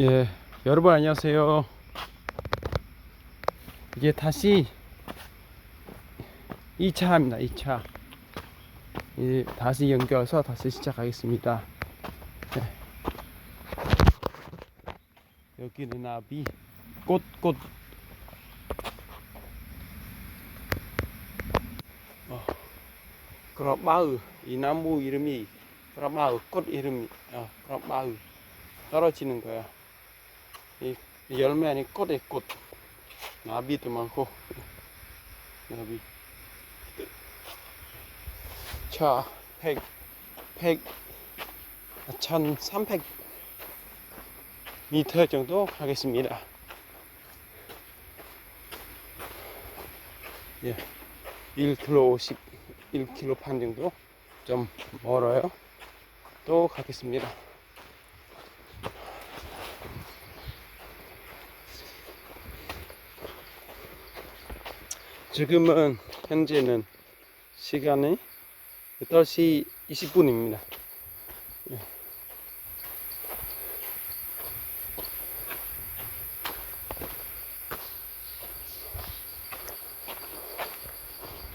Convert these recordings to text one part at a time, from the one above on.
예, 여러분 안녕하세요. 이제 다시 2차입니다. 2차. 이제 다시 연결해서 다시 시작하겠습니다. 네. 여기는 나비 꽃, 꽃. 어, 그라마우 이 나무 이름이 그라마우 꽃 이름이 어, 그라마우 떨어지는 거야. 이 열매 아닌 꽃에 꽃. 나비도 많고. 나비. 자, 100, 100, 1300 미터 정도 하겠습니다. 예. 1km 50, 1km 반 정도 좀 멀어요. 또 가겠습니다. 지금은 현재는 시간이 8시 20분입니다.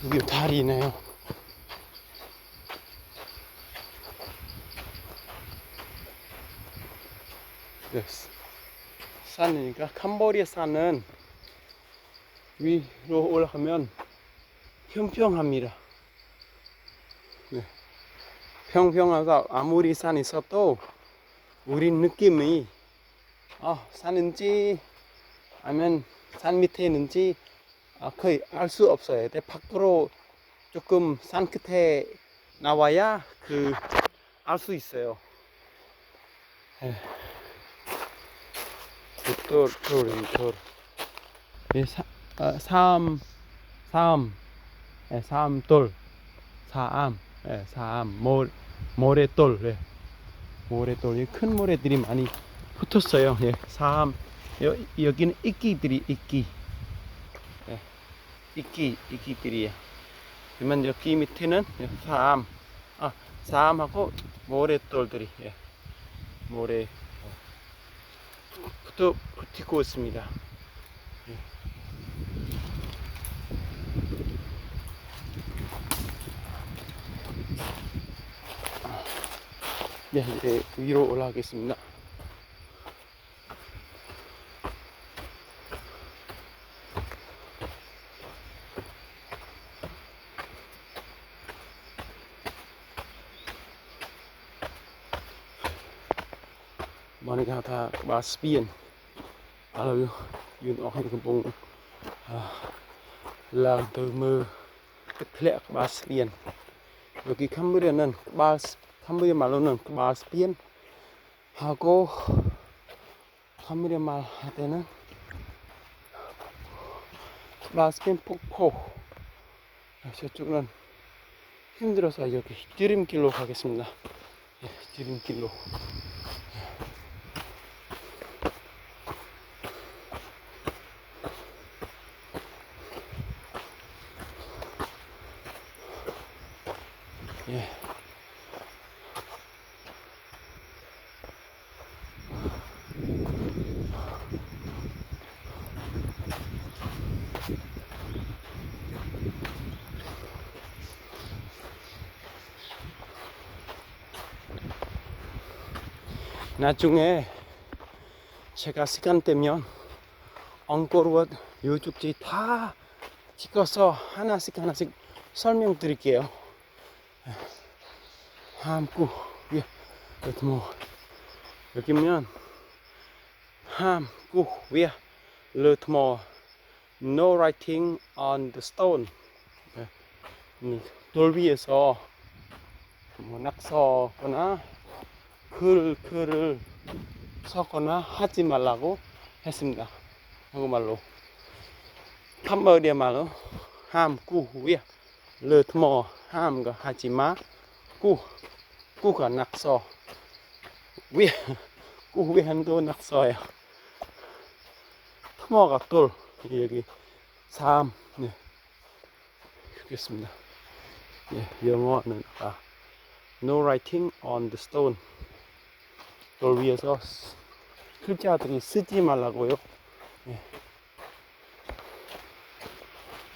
여기 다리네요. 네. 산이니까 캄보디아 산은 위로 올라가면 평평합니다. 네. 평평하다 아무리 산이 있어도 우리 느낌이 아, 산인지 아니면 산 밑에 있는지 아, 거의 알 수 없어요. 근데 밖으로 조금 산 끝에 나와야 그 알 수 있어요. 에. 돌, 돌, 돌. 예, 사, 아, 사암, 사암, 예, 사암돌, 사암, 예, 사암, 모, 모래돌, 예, 모래돌. 이큰 모래들이 많이 붙었어요. 예, 사암. 여, 여기는 이끼들이 이끼, 예, 이끼, 이끼들이야. 그러면 여기 밑에는 예, 사암, 아, 사암하고 모래돌들이, 예, 모래. 붙어 붙고 있습니다. ぜひ、色をラーゲスみんな。បានគេហៅថាក្បាលស្ពានឥឡូវយើងអស់គ្នាកំពុងឡើងទៅមើលទឹកធ្លាក់ក្បាលស្ពាន Wirklich kann man dann Spaß 보디아 말로는 바 스피엔 하고 캄보디아 말할 때는 바 스피엔 폭포 아, 저쪽은 힘들어서 여기 지름길로 가겠습니다. 예, 지름길로. 예. 나중에 제가 시간 되면 엉꼬르와 요쪽지 다 찍어서 하나씩 하나씩 설명드릴게요. 함구 예뭐 여기면 함구 위에 르트모 no writing on the stone 예. 음, 돌 위에서 뭐 낙서거나 글 글을 써거나 하지 말라고 했습니다 한국말로 캄보디아 말로 함구 위에 르트모 함거 하지 마 꾸, 꾸가 낙서. 위에, 꾸 위에도 낙서예요. 터머가 돌, 여기, 삼, 네. 그렇습니다. 예, 영어는, 아, no writing on the stone. 돌 위에서 글자들이 쓰지 말라고요. 예.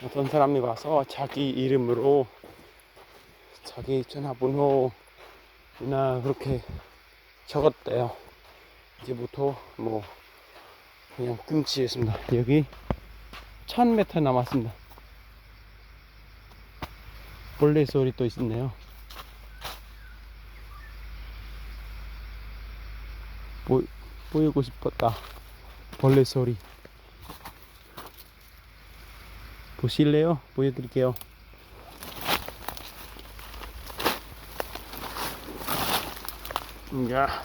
어떤 사람이 와서 자기 이름으로 자기 전화번호나 그렇게 적었대요. 이제부터 뭐 그냥 금지했습니다. 여기 1000m 남았습니다. 벌레 소리 또 있네요. 보, 보이고 싶었다. 벌레 소리. 보실래요? 보여드릴게요. 야,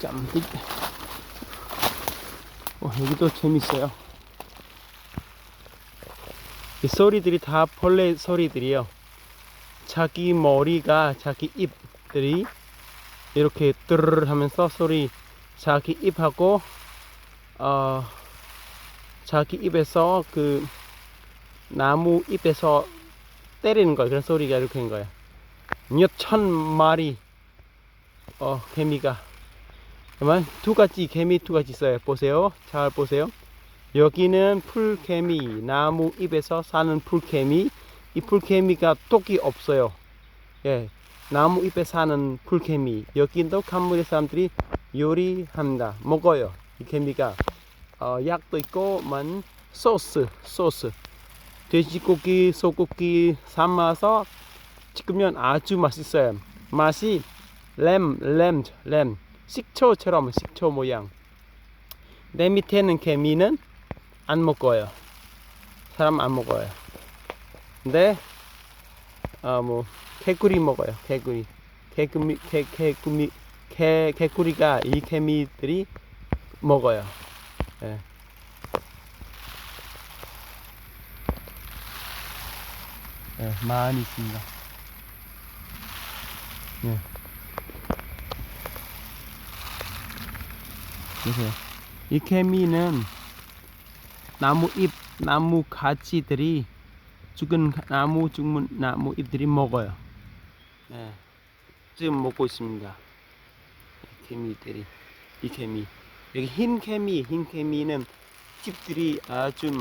짬뽕. 어, 여기도 재밌어요. 이 소리들이 다 벌레 소리들이에요. 자기 머리가 자기 입들이 이렇게 뜨르르 하면서 소리 자기 입하고 어 자기 입에서 그 나무 잎에서 때리는 거예요. 그런 소리가 이렇게 된 거예요. 몇천 마리 어 개미가 그러면 두 가지 개미 두 가지 있어요. 보세요. 잘 보세요. 여기는 풀개미 나무 잎에서 사는 풀개미 이 풀개미가 독이 없어요. 예, 나무 잎에 사는 풀개미 여기도 간물의 사람들이 요리합니다. 먹어요. 이 개미가 어, 약도 있고 만 소스 소스 돼지고기 소고기 삶아서 찍으면 아주 맛있어요. 맛이 램, 램, 램 식초처럼 식초 모양. 내 밑에는 개미는 안 먹어요. 사람 안 먹어요. 근데 어뭐 개구리 먹어요. 개구리. 개구미 개 개구미 개 개구리가 이 개미들이 먹어요. 예. 예, 많이 있습니다. 예. 보세요. 이 개미는 나무 잎, 나무 가지들이 죽은 가- 나무 죽은 나무 잎들이 먹어요. 네, 지금 먹고 있습니다. 이 개미들이 이 개미 여기 흰 개미, 흰 개미는 잎들이 아주